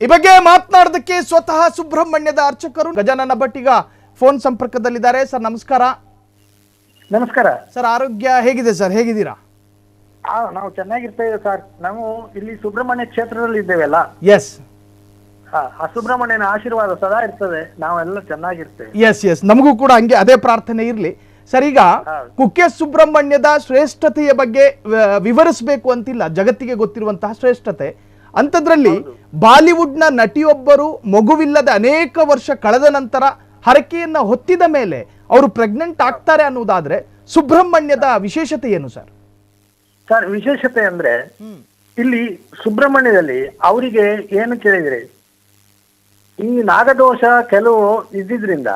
ಈ ಬಗ್ಗೆ ಮಾತನಾಡೋದಕ್ಕೆ ಸ್ವತಃ ಸುಬ್ರಹ್ಮಣ್ಯದ ಅರ್ಚಕರು ಗಜಾನನ ಭಟ್ಟಿಗ ಫೋನ್ ಸಂಪರ್ಕದಲ್ಲಿದ್ದಾರೆ. ಸರ್ ನಮಸ್ಕಾರ. ನಮಸ್ಕಾರ. ಸರ್ ಆರೋಗ್ಯ ಹೇಗಿದೆ ಸರ್? ಹೇಗಿದ್ದೀರಾ? ನಾವು ನಾವು ಚೆನ್ನಾಗಿರ್ತೇವೆ ಸರ್. ನಾವು ಇಲ್ಲಿ ಸುಬ್ರಹ್ಮಣ್ಯ ಕ್ಷೇತ್ರದಲ್ಲಿ ಇದ್ದೇವೆಲ್ಲ ಎಸ್ ಆ, ಸುಬ್ರಹ್ಮಣ್ಯನ ಆಶೀರ್ವಾದ ಸದಾ ಇರ್ತದೆ. ನಾವೆಲ್ಲ ಚೆನ್ನಾಗಿರ್ತೇವೆ. ಎಸ್ ಎಸ್ ನಮಗೂ ಕೂಡ ಹಂಗೆ ಅದೇ ಪ್ರಾರ್ಥನೆ ಇರಲಿ. ಸರ್ ಈಗ ಕುಕ್ಕೆ ಸುಬ್ರಹ್ಮಣ್ಯದ ಶ್ರೇಷ್ಠತೆಯ ಬಗ್ಗೆ ವಿವರಿಸಬೇಕು ಅಂತಿಲ್ಲ. ಜಗತ್ತಿಗೆ ಗೊತ್ತಿರುವಂತಹ ಶ್ರೇಷ್ಠತೆ. ಅಂಥದ್ರಲ್ಲಿ ಬಾಲಿವುಡ್ನ ನಟಿಯೊಬ್ಬರು ಮಗುವಿಲ್ಲದ ಅನೇಕ ವರ್ಷ ಕಳೆದ ನಂತರ ಹರಕೆಯನ್ನು ಹೊತ್ತಿದ ಮೇಲೆ ಅವರು ಪ್ರೆಗ್ನೆಂಟ್ ಆಗ್ತಾರೆ ಅನ್ನೋದಾದ್ರೆ ಸುಬ್ರಹ್ಮಣ್ಯದ ವಿಶೇಷತೆ ಏನು ಸರ್? ಸರ್ ವಿಶೇಷತೆ ಅಂದ್ರೆ ಇಲ್ಲಿ ಸುಬ್ರಹ್ಮಣ್ಯದಲ್ಲಿ ಅವರಿಗೆ ಏನು ಕೇಳಿದ್ರಿ? ಈ ನಾಗದೋಷ ಕೆಲವು ಇದ್ದಿದ್ರಿಂದ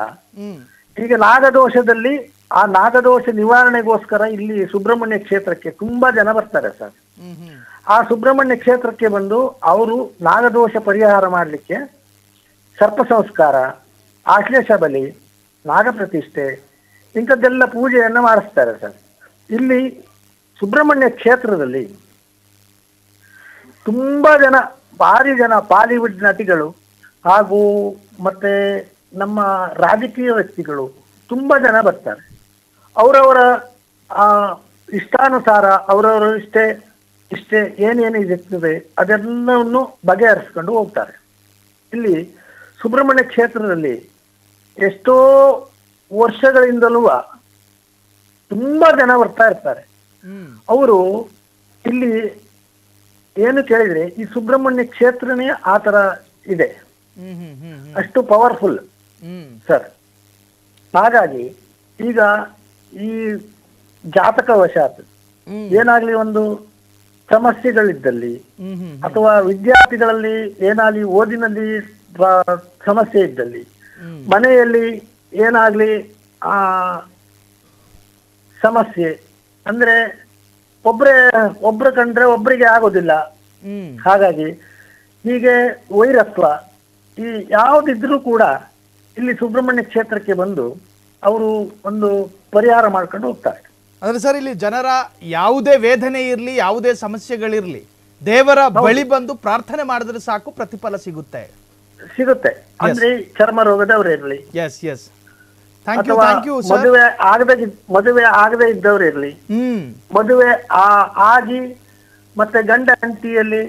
ಈಗ ನಾಗದೋಷದಲ್ಲಿ ಆ ನಾಗದೋಷ ನಿವಾರಣೆಗೋಸ್ಕರ ಇಲ್ಲಿ ಸುಬ್ರಹ್ಮಣ್ಯ ಕ್ಷೇತ್ರಕ್ಕೆ ತುಂಬಾ ಜನ ಬರ್ತಾರೆ ಸರ್. ಆ ಸುಬ್ರಹ್ಮಣ್ಯ ಕ್ಷೇತ್ರಕ್ಕೆ ಬಂದು ಅವರು ನಾಗದೋಷ ಪರಿಹಾರ ಮಾಡಲಿಕ್ಕೆ ಸರ್ಪ ಸಂಸ್ಕಾರ, ಆಶ್ಲೇಷ ಬಲಿ ನಾಗಪ್ರತಿಷ್ಠೆ ಇಂಥದ್ದೆಲ್ಲ ಪೂಜೆಯನ್ನು ಮಾಡಿಸ್ತಾರೆ ಸರ್. ಇಲ್ಲಿ ಸುಬ್ರಹ್ಮಣ್ಯ ಕ್ಷೇತ್ರದಲ್ಲಿ ತುಂಬ ಜನ, ಭಾರಿ ಜನ ಬಾಲಿವುಡ್ ನಟಿಗಳು ಹಾಗೂ ಮತ್ತೆ ನಮ್ಮ ರಾಜಕೀಯ ವ್ಯಕ್ತಿಗಳು ತುಂಬ ಜನ ಬರ್ತಾರೆ. ಅವರವರ ಇಷ್ಟಾನುಸಾರ, ಅವರವರ ಇಷ್ಟೇ ಇಷ್ಟೇ ಏನೇನು ಇರ್ತದೆ ಅದೆಲ್ಲವನ್ನು ಬಗೆಹರಿಸ್ಕೊಂಡು ಹೋಗ್ತಾರೆ. ಇಲ್ಲಿ ಸುಬ್ರಹ್ಮಣ್ಯ ಕ್ಷೇತ್ರದಲ್ಲಿ ಎಷ್ಟೋ ವರ್ಷಗಳಿಂದಲೂ ತುಂಬಾ ಜನ ಬರ್ತಾ ಇರ್ತಾರೆ. ಅವರು ಇಲ್ಲಿ ಏನು ಕೇಳಿದ್ರೆ ಈ ಸುಬ್ರಹ್ಮಣ್ಯ ಕ್ಷೇತ್ರನೇ ಆ ತರ ಇದೆ. ಅಷ್ಟು ಪವರ್ಫುಲ್. ಸರ್ ಹಾಗಾಗಿ ಈಗ ಈ ಜಾತಕ ವಶಾತ್ ಏನಾಗ್ಲಿ ಒಂದು ಸಮಸ್ಯೆಗಳಿದ್ದಲ್ಲಿ ಅಥವಾ ವಿದ್ಯಾರ್ಥಿಗಳಲ್ಲಿ ಏನಾಗಲಿ ಓದಿನಲ್ಲಿ ಸಮಸ್ಯೆ ಇದ್ದಲ್ಲಿ ಮನೆಯಲ್ಲಿ ಏನಾಗ್ಲಿ ಆ ಸಮಸ್ಯೆ ಅಂದ್ರೆ ಒಬ್ರೇ ಒಬ್ರು ಕಂಡ್ರೆ ಒಬ್ರಿಗೆ ಆಗೋದಿಲ್ಲ. ಹಾಗಾಗಿ ಹೀಗೆ ವೈರತ್ವ ಈ ಯಾವುದಿದ್ರೂ ಕೂಡ ಇಲ್ಲಿ ಸುಬ್ರಹ್ಮಣ್ಯ ಕ್ಷೇತ್ರಕ್ಕೆ ಬಂದು ಅವರು ಒಂದು ಪರಿಹಾರ ಮಾಡ್ಕೊಂಡು ಹೋಗ್ತಾರೆ. ಅಂದ್ರೆ ಸರ್ ಇಲ್ಲಿ ಜನರ ಯಾವುದೇ ವೇದನೆ ಇರಲಿ ಯಾವುದೇ ಸಮಸ್ಯೆಗಳಿರಲಿ ದೇವರ ಬಳಿ ಬಂದು ಪ್ರಾರ್ಥನೆ ಮಾಡಿದ್ರೆ ಸಾಕು ಪ್ರತಿಫಲ ಸಿಗುತ್ತೆ. ಸಿಗುತ್ತೆ. ಅಂದ್ರೆ ಚರ್ಮ ರೋಗದವ್ರು ಇರ್ಲಿ. Yes yes thank you thank you sir ಮದುವೆ ಆಗದೆ ಮದುವೆ ಆಗದೆ ಇದ್ದವ್ರು ಇರಲಿ. ಹ್ಮ್. ಮದುವೆ ಆ ಆಗಿ ಮತ್ತೆ ಗಂಡ ಹೆಂಡತಿಯಲ್ಲಿ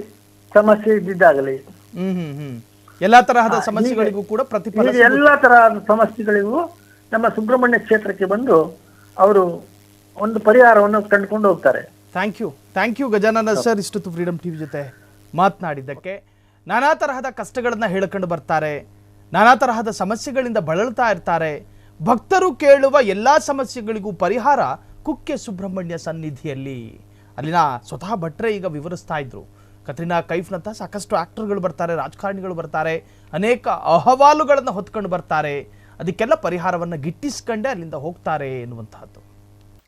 ಸಮಸ್ಯೆ ಇದ್ದಿದ್ದಾಗಲಿ. ಹ್ಮ್ ಹ್ಮ್ ಹ್ಮ್. ಎಲ್ಲಾ ತರಹದ ಸಮಸ್ಯೆಗಳಿಗೂ ಕೂಡ ಪ್ರತಿಫಲ ಎಲ್ಲ ತರಹದ ಸಮಸ್ಯೆಗಳಿಗೂ ನಮ್ಮ ಸುಬ್ರಹ್ಮಣ್ಯ ಕ್ಷೇತ್ರಕ್ಕೆ ಬಂದು ಅವರು ಒಂದು ಪರಿಹಾರವನ್ನು ಕಂಡುಕೊಂಡು ಹೋಗ್ತಾರೆ. Thank you thank you Gajanana sir ಇಷ್ಟೊತ್ತು ಫ್ರೀಡಮ್ ಟಿವಿ ಜೊತೆ ಮಾತನಾಡಿದ್ದಕ್ಕೆ. ನಾನಾ ತರಹದ ಕಷ್ಟಗಳನ್ನ ಹೇಳ್ಕೊಂಡು ಬರ್ತಾರೆ. ನಾನಾ ತರಹದ ಸಮಸ್ಯೆಗಳಿಂದ ಬಳಲ್ತಾ ಇರ್ತಾರೆ. ಭಕ್ತರು ಕೇಳುವ ಎಲ್ಲಾ ಸಮಸ್ಯೆಗಳಿಗೂ ಪರಿಹಾರ ಕುಕ್ಕೆ ಸುಬ್ರಹ್ಮಣ್ಯ ಸನ್ನಿಧಿಯಲ್ಲಿ. ಅಲ್ಲಿನ ಸ್ವತಃ ಭಟ್ರೆ ಈಗ ವಿವರಿಸ್ತಾ ಇದ್ರು. ಕತ್ರಿನಾ ಕೈಫ್ನಂತಹ ಸಾಕಷ್ಟು ಆಕ್ಟರ್ಗಳು ಬರ್ತಾರೆ, ರಾಜಕಾರಣಿಗಳು ಬರ್ತಾರೆ, ಅನೇಕ ಅಹವಾಲುಗಳನ್ನು ಹೊತ್ಕೊಂಡು ಬರ್ತಾರೆ. ಅದಕ್ಕೆಲ್ಲ ಪರಿಹಾರವನ್ನು ಗಿಟ್ಟಿಸ್ಕೊಂಡೇ ಅಲ್ಲಿಂದ ಹೋಗ್ತಾರೆ ಎನ್ನುವಂತಹದ್ದು.